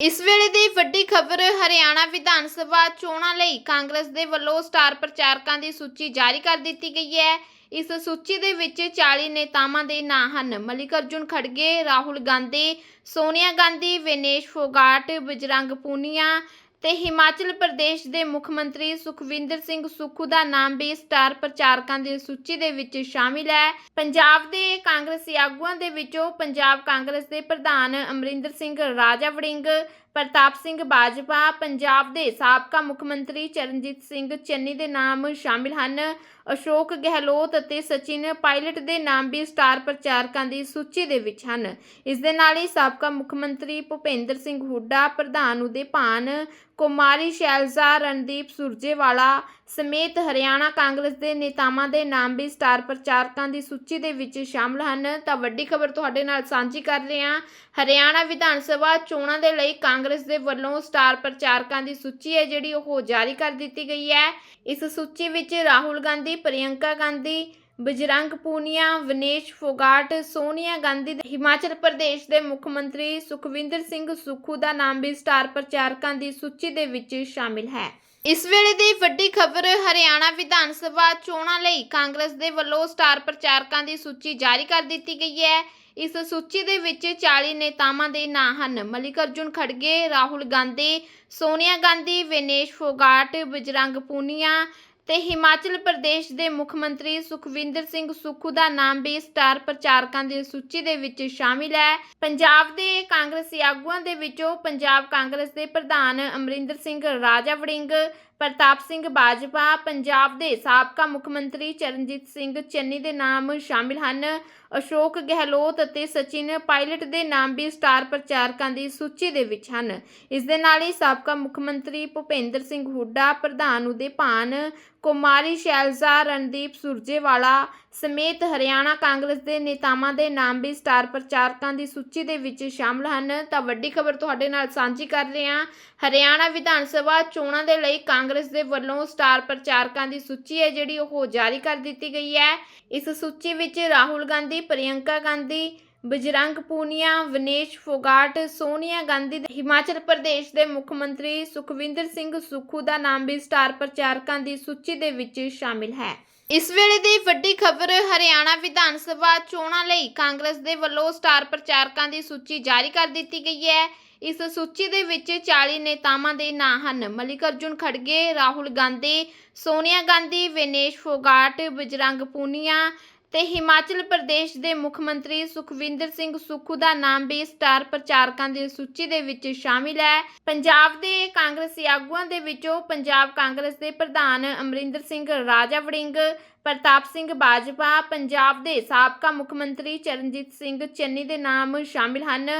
ਇਸ ਵੇਲੇ ਦੀ ਵੱਡੀ ਖਬਰ ਹਰਿਆਣਾ ਵਿਧਾਨ ਸਭਾ ਚੋਣਾਂ ਲਈ ਕਾਂਗਰਸ ਦੇ ਵੱਲੋਂ ਸਟਾਰ ਪ੍ਰਚਾਰਕਾਂ ਦੀ ਸੂਚੀ ਜਾਰੀ ਕਰ ਦਿੱਤੀ ਗਈ ਹੈ। ਇਸ ਸੂਚੀ ਦੇ ਵਿੱਚ 40 ਨੇਤਾਵਾਂ ਦੇ ਨਾਂ ਹਨ। ਮਲਿਕਾਰਜੁਨ ਖੜਗੇ, ਰਾਹੁਲ ਗਾਂਧੀ, ਸੋਨੀਆ ਗਾਂਧੀ, ਵਿਨੇਸ਼ ਫੋਗਾਟ, ਬਜਰੰਗ ਪੂਨੀਆ ਤੇ ਹਿਮਾਚਲ ਪ੍ਰਦੇਸ਼ ਦੇ ਮੁੱਖ ਮੰਤਰੀ ਸੁਖਵਿੰਦਰ ਸਿੰਘ ਸੁੱਖੂ ਦਾ ਨਾਮ ਵੀ ਸਟਾਰ ਪ੍ਰਚਾਰਕਾਂ ਦੀ ਸੂਚੀ ਦੇ ਵਿੱਚ ਸ਼ਾਮਿਲ ਹੈ। ਪੰਜਾਬ ਦੇ ਕਾਂਗਰਸੀ ਆਗੂਆਂ ਦੇ ਵਿੱਚੋਂ ਪੰਜਾਬ ਕਾਂਗਰਸ ਦੇ ਪ੍ਰਧਾਨ ਅਮਰਿੰਦਰ ਸਿੰਘ ਰਾਜਾ ਵੜਿੰਗ, ਪ੍ਰਤਾਪ ਸਿੰਘ ਬਾਜਵਾ, ਪੰਜਾਬ ਦੇ ਸਾਬਕਾ ਮੁੱਖ ਮੰਤਰੀ ਚਰਨਜੀਤ ਸਿੰਘ ਚੰਨੀ ਦੇ ਨਾਮ ਸ਼ਾਮਿਲ ਹਨ। ਅਸ਼ੋਕ ਗਹਿਲੋਤ ਅਤੇ ਸਚਿਨ ਪਾਇਲਟ ਦੇ ਨਾਮ ਵੀ ਸਟਾਰ ਪ੍ਰਚਾਰਕਾਂ ਦੀ ਸੂਚੀ ਦੇ ਵਿੱਚ ਹਨ। ਇਸ ਦੇ ਨਾਲ ਹੀ ਸਾਬਕਾ ਮੁੱਖ ਮੰਤਰੀ ਭੁਪੇਂਦਰ ਸਿੰਘ ਹੁੱਡਾ, ਪ੍ਰਧਾਨ ਉਦੇ ਭਾਨ ਕੁਮਾਰੀ ਸ਼ੈਲਜ਼ਾ, ਰਣਦੀਪ ਸੁਰਜੇਵਾਲਾ ਸਮੇਤ ਹਰਿਆਣਾ ਕਾਂਗਰਸ ਦੇ ਨੇਤਾਵਾਂ ਦੇ ਨਾਮ ਵੀ ਸਟਾਰ ਪ੍ਰਚਾਰਕਾਂ ਦੀ ਸੂਚੀ ਦੇ ਵਿੱਚ ਸ਼ਾਮਲ ਹਨ। ਤਾਂ ਵੱਡੀ ਖਬਰ ਤੁਹਾਡੇ ਨਾਲ ਸਾਂਝੀ ਕਰ ਰਹੇ ਹਾਂ। ਹਰਿਆਣਾ ਵਿਧਾਨ ਸਭਾ ਚੋਣਾਂ ਦੇ ਲਈ ਕਾਂਗਰਸ ਦੇ ਵੱਲੋਂ ਸਟਾਰ ਪ੍ਰਚਾਰਕਾਂ ਦੀ ਸੂਚੀ ਹੈ, ਜਿਹੜੀ ਉਹ ਜਾਰੀ ਕਰ ਦਿੱਤੀ ਗਈ ਹੈ। ਇਸ ਸੂਚੀ ਵਿੱਚ ਰਾਹੁਲ ਗਾਂਧੀ, ਪ੍ਰਿਯੰਕਾ ਗਾਂਧੀ ਬਜਰੰਗ ਪੂਨੀਆ, ਵਿਨੇਸ਼ ਫੋਗਾਟ, ਸੋਨੀਆ ਗਾਂਧੀ ਤੇ ਹਿਮਾਚਲ ਪ੍ਰਦੇਸ਼ ਦੇ ਮੁੱਖ ਮੰਤਰੀ ਸੁਖਵਿੰਦਰ ਸਿੰਘ ਸੁੱਖੂ ਦਾ ਨਾਮ ਵੀ ਸਟਾਰ ਪ੍ਰਚਾਰਕਾਂ ਦੀ ਸੂਚੀ ਦੇ ਵਿੱਚ ਸ਼ਾਮਿਲ ਹੈ। ਇਸ ਵੇਲੇ ਦੀ ਵੱਡੀ ਖਬਰ, ਹਰਿਆਣਾ ਵਿਧਾਨ ਸਭਾ ਚੋਣਾਂ ਲਈ ਕਾਂਗਰਸ ਦੇ ਵੱਲੋਂ ਸਟਾਰ ਪ੍ਰਚਾਰਕਾਂ ਦੀ ਸੂਚੀ ਜਾਰੀ ਕਰ ਦਿੱਤੀ ਗਈ ਹੈ। ਇਸ ਸੂਚੀ ਦੇ ਵਿੱਚ 40 ਨੇਤਾਵਾਂ ਦੇ ਨਾਂ ਹਨ। ਮਲਿਕਾਰਜੁਨ ਖੜਗੇ, ਰਾਹੁਲ ਗਾਂਧੀ, ਸੋਨੀਆ ਗਾਂਧੀ, ਵਿਨੇਸ਼ ਫੋਗਾਟ, ਬਜਰੰਗ ਪੂਨੀਆ ਤੇ ਹਿਮਾਚਲ ਪ੍ਰਦੇਸ਼ ਦੇ ਮੁੱਖ ਮੰਤਰੀ ਸੁਖਵਿੰਦਰ ਸਿੰਘ ਸੁੱਖੂ ਦਾ ਨਾਮ ਵੀ ਸਟਾਰ ਪ੍ਰਚਾਰਕਾਂ ਦੀ ਸੂਚੀ ਦੇ ਵਿੱਚ ਸ਼ਾਮਿਲ ਹੈ। ਪੰਜਾਬ ਦੇ ਕਾਂਗਰਸੀ ਆਗੂਆਂ ਦੇ ਵਿੱਚੋਂ ਪੰਜਾਬ ਕਾਂਗਰਸ ਦੇ ਪ੍ਰਧਾਨ ਅਮਰਿੰਦਰ ਸਿੰਘ ਰਾਜਾ ਵੜਿੰਗ ਪ੍ਰਤਾਪ ਸਿੰਘ ਬਾਜਵਾ ਪੰਜਾਬ ਦੇ ਸਾਬਕਾ ਮੁੱਖ ਮੰਤਰੀ ਚਰਨਜੀਤ ਸਿੰਘ ਚੰਨੀ ਦੇ ਨਾਮ ਸ਼ਾਮਿਲ ਹਨ। ਅਸ਼ੋਕ ਗਹਿਲੋਤ ਅਤੇ ਸਚਿਨ ਪਾਇਲਟ ਦੇ ਨਾਮ ਵੀ ਸਟਾਰ ਪ੍ਰਚਾਰਕਾਂ ਦੀ ਸੂਚੀ ਦੇ ਵਿੱਚ ਹਨ। ਇਸ ਦੇ ਨਾਲ ਹੀ ਸਾਬਕਾ ਮੁੱਖ ਮੰਤਰੀ ਭੁਪੇਂਦਰ ਸਿੰਘ ਹੁੱਡਾ, ਪ੍ਰਧਾਨ ਉਦੇ ਭਾਨ ਕੁਮਾਰੀ ਸ਼ੈਲਜ਼ਾ, ਰਣਦੀਪ ਸੁਰਜੇਵਾਲਾ ਸਮੇਤ ਹਰਿਆਣਾ ਕਾਂਗਰਸ ਦੇ ਨੇਤਾਵਾਂ ਦੇ ਨਾਮ ਵੀ ਸਟਾਰ ਪ੍ਰਚਾਰਕਾਂ ਦੀ ਸੂਚੀ ਦੇ ਵਿੱਚ ਸ਼ਾਮਲ ਹਨ। ਤਾਂ ਵੱਡੀ ਖਬਰ ਤੁਹਾਡੇ ਨਾਲ ਸਾਂਝੀ ਕਰ ਰਹੇ ਹਾਂ। ਹਰਿਆਣਾ ਵਿਧਾਨ ਸਭਾ ਚੋਣਾਂ ਦੇ ਲਈ ਕਾਂਗਰਸ ਕਾਂਗਰਸ ਦੇ ਵੱਲੋਂ ਸਟਾਰ ਪ੍ਰਚਾਰਕਾਂ ਦੀ ਸੂਚੀ ਹੈ ਜਿਹੜੀ ਉਹ ਜਾਰੀ ਕਰ ਦਿੱਤੀ ਗਈ ਹੈ। ਇਸ ਸੂਚੀ ਵਿੱਚ ਰਾਹੁਲ ਗਾਂਧੀ, ਪ੍ਰਿਯੰਕਾ ਗਾਂਧੀ ਬਜਰੰਗ ਪੂਨੀਆ, ਵਿਨੇਸ਼ ਫੋਗਾਟ, ਸੋਨੀਆ ਗਾਂਧੀ ਤੇ ਹਿਮਾਚਲ ਪ੍ਰਦੇਸ਼ ਦੇ ਮੁੱਖ ਮੰਤਰੀ ਸੁਖਵਿੰਦਰ ਸਿੰਘ ਸੁੱਖੂ ਦਾ ਨਾਮ ਵੀ ਸਟਾਰ ਪ੍ਰਚਾਰਕਾਂ ਦੀ ਸੂਚੀ ਦੇ ਵਿੱਚ ਸ਼ਾਮਿਲ ਹੈ। ਇਸ ਵੇਲੇ ਦੀ ਵੱਡੀ ਖਬਰ, ਹਰਿਆਣਾ ਵਿਧਾਨ ਸਭਾ ਚੋਣਾਂ ਲਈ ਕਾਂਗਰਸ ਦੇ ਵੱਲੋਂ ਸਟਾਰ ਪ੍ਰਚਾਰਕਾਂ ਦੀ ਸੂਚੀ ਜਾਰੀ ਕਰ ਦਿੱਤੀ ਗਈ ਹੈ। ਇਸ ਸੂਚੀ ਦੇ ਵਿੱਚ 40 ਨੇਤਾਵਾਂ ਦੇ ਨਾਂ ਹਨ। ਮਲਿਕਾਰਜੁਨ ਖੜਗੇ, ਰਾਹੁਲ ਗਾਂਧੀ, ਸੋਨੀਆ ਗਾਂਧੀ, ਵਿਨੇਸ਼ ਫੋਗਾਟ, ਬਜਰੰਗ ਪੂਨੀਆ ਤੇ ਹਿਮਾਚਲ ਪ੍ਰਦੇਸ਼ ਦੇ ਮੁੱਖ ਮੰਤਰੀ ਸੁਖਵਿੰਦਰ ਸਿੰਘ ਸੁੱਖੂ ਦਾ ਨਾਮ ਵੀ ਸਟਾਰ ਪ੍ਰਚਾਰਕਾਂ ਦੀ ਸੂਚੀ ਦੇ ਵਿੱਚ ਸ਼ਾਮਿਲ ਹੈ। ਪੰਜਾਬ ਦੇ ਕਾਂਗਰਸੀ ਆਗੂਆਂ ਦੇ ਵਿੱਚੋਂ ਪੰਜਾਬ ਕਾਂਗਰਸ ਦੇ ਪ੍ਰਧਾਨ ਅਮਰਿੰਦਰ ਸਿੰਘ ਰਾਜਾ ਵੜਿੰਗ, ਪ੍ਰਤਾਪ ਸਿੰਘ ਬਾਜਵਾ, ਪੰਜਾਬ ਦੇ ਸਾਬਕਾ ਮੁੱਖ ਮੰਤਰੀ ਚਰਨਜੀਤ ਸਿੰਘ ਚੰਨੀ ਦੇ ਨਾਮ ਸ਼ਾਮਿਲ ਹਨ।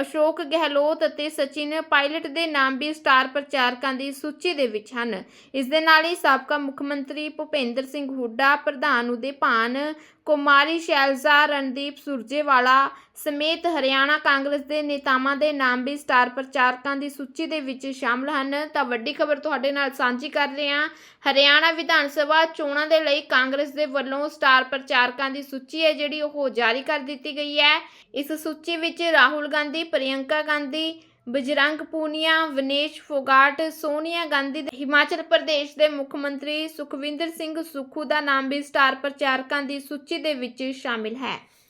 ਅਸ਼ੋਕ ਗਹਿਲੋਤ ਅਤੇ ਸਚਿਨ ਪਾਇਲਟ ਦੇ ਨਾਮ ਵੀ ਸਟਾਰ ਪ੍ਰਚਾਰਕਾਂ ਦੀ ਸੂਚੀ ਦੇ ਵਿੱਚ ਹਨ। ਇਸ ਦੇ ਨਾਲ ਹੀ ਸਾਬਕਾ ਮੁੱਖ ਮੰਤਰੀ ਭੁਪੇਂਦਰ ਸਿੰਘ ਹੁੱਡਾ, ਪ੍ਰਧਾਨ ਉਦੇ ਭਾਨ ਕੁਮਾਰੀ ਸ਼ੈਲਜ਼ਾ, ਰਣਦੀਪ ਸੁਰਜੇਵਾਲਾ ਸਮੇਤ ਹਰਿਆਣਾ ਕਾਂਗਰਸ ਦੇ ਨੇਤਾਵਾਂ ਦੇ ਨਾਮ ਵੀ ਸਟਾਰ ਪ੍ਰਚਾਰਕਾਂ ਦੀ ਸੂਚੀ ਦੇ ਵਿੱਚ ਸ਼ਾਮਲ ਹਨ। ਤਾਂ ਵੱਡੀ ਖਬਰ ਤੁਹਾਡੇ ਨਾਲ ਸਾਂਝੀ ਕਰ ਰਹੇ ਹਾਂ। ਹਰਿਆਣਾ ਵਿਧਾਨ ਸਭਾ ਚੋਣਾਂ ਦੇ ਲਈ ਕਾਂਗਰਸ ਦੇ ਵੱਲੋਂ ਸਟਾਰ ਪ੍ਰਚਾਰਕਾਂ ਦੀ ਸੂਚੀ ਹੈ, ਜਿਹੜੀ ਉਹ ਜਾਰੀ ਕਰ ਦਿੱਤੀ ਗਈ ਹੈ। ਇਸ ਸੂਚੀ ਵਿੱਚ ਰਾਹੁਲ ਗਾਂਧੀ, ਪ੍ਰਿਯੰਕਾ ਗਾਂਧੀ ਬਜਰੰਗ ਪੂਨੀਆ, ਵਿਨੇਸ਼ ਫੋਗਾਟ, ਸੋਨੀਆ ਗਾਂਧੀ ਤੇ ਹਿਮਾਚਲ ਪ੍ਰਦੇਸ਼ ਦੇ ਮੁੱਖ ਮੰਤਰੀ ਸੁਖਵਿੰਦਰ ਸਿੰਘ ਸੁੱਖੂ ਦਾ ਨਾਮ ਵੀ ਸਟਾਰ ਪ੍ਰਚਾਰਕਾਂ ਦੀ ਸੂਚੀ ਦੇ ਵਿੱਚ ਸ਼ਾਮਿਲ ਹੈ।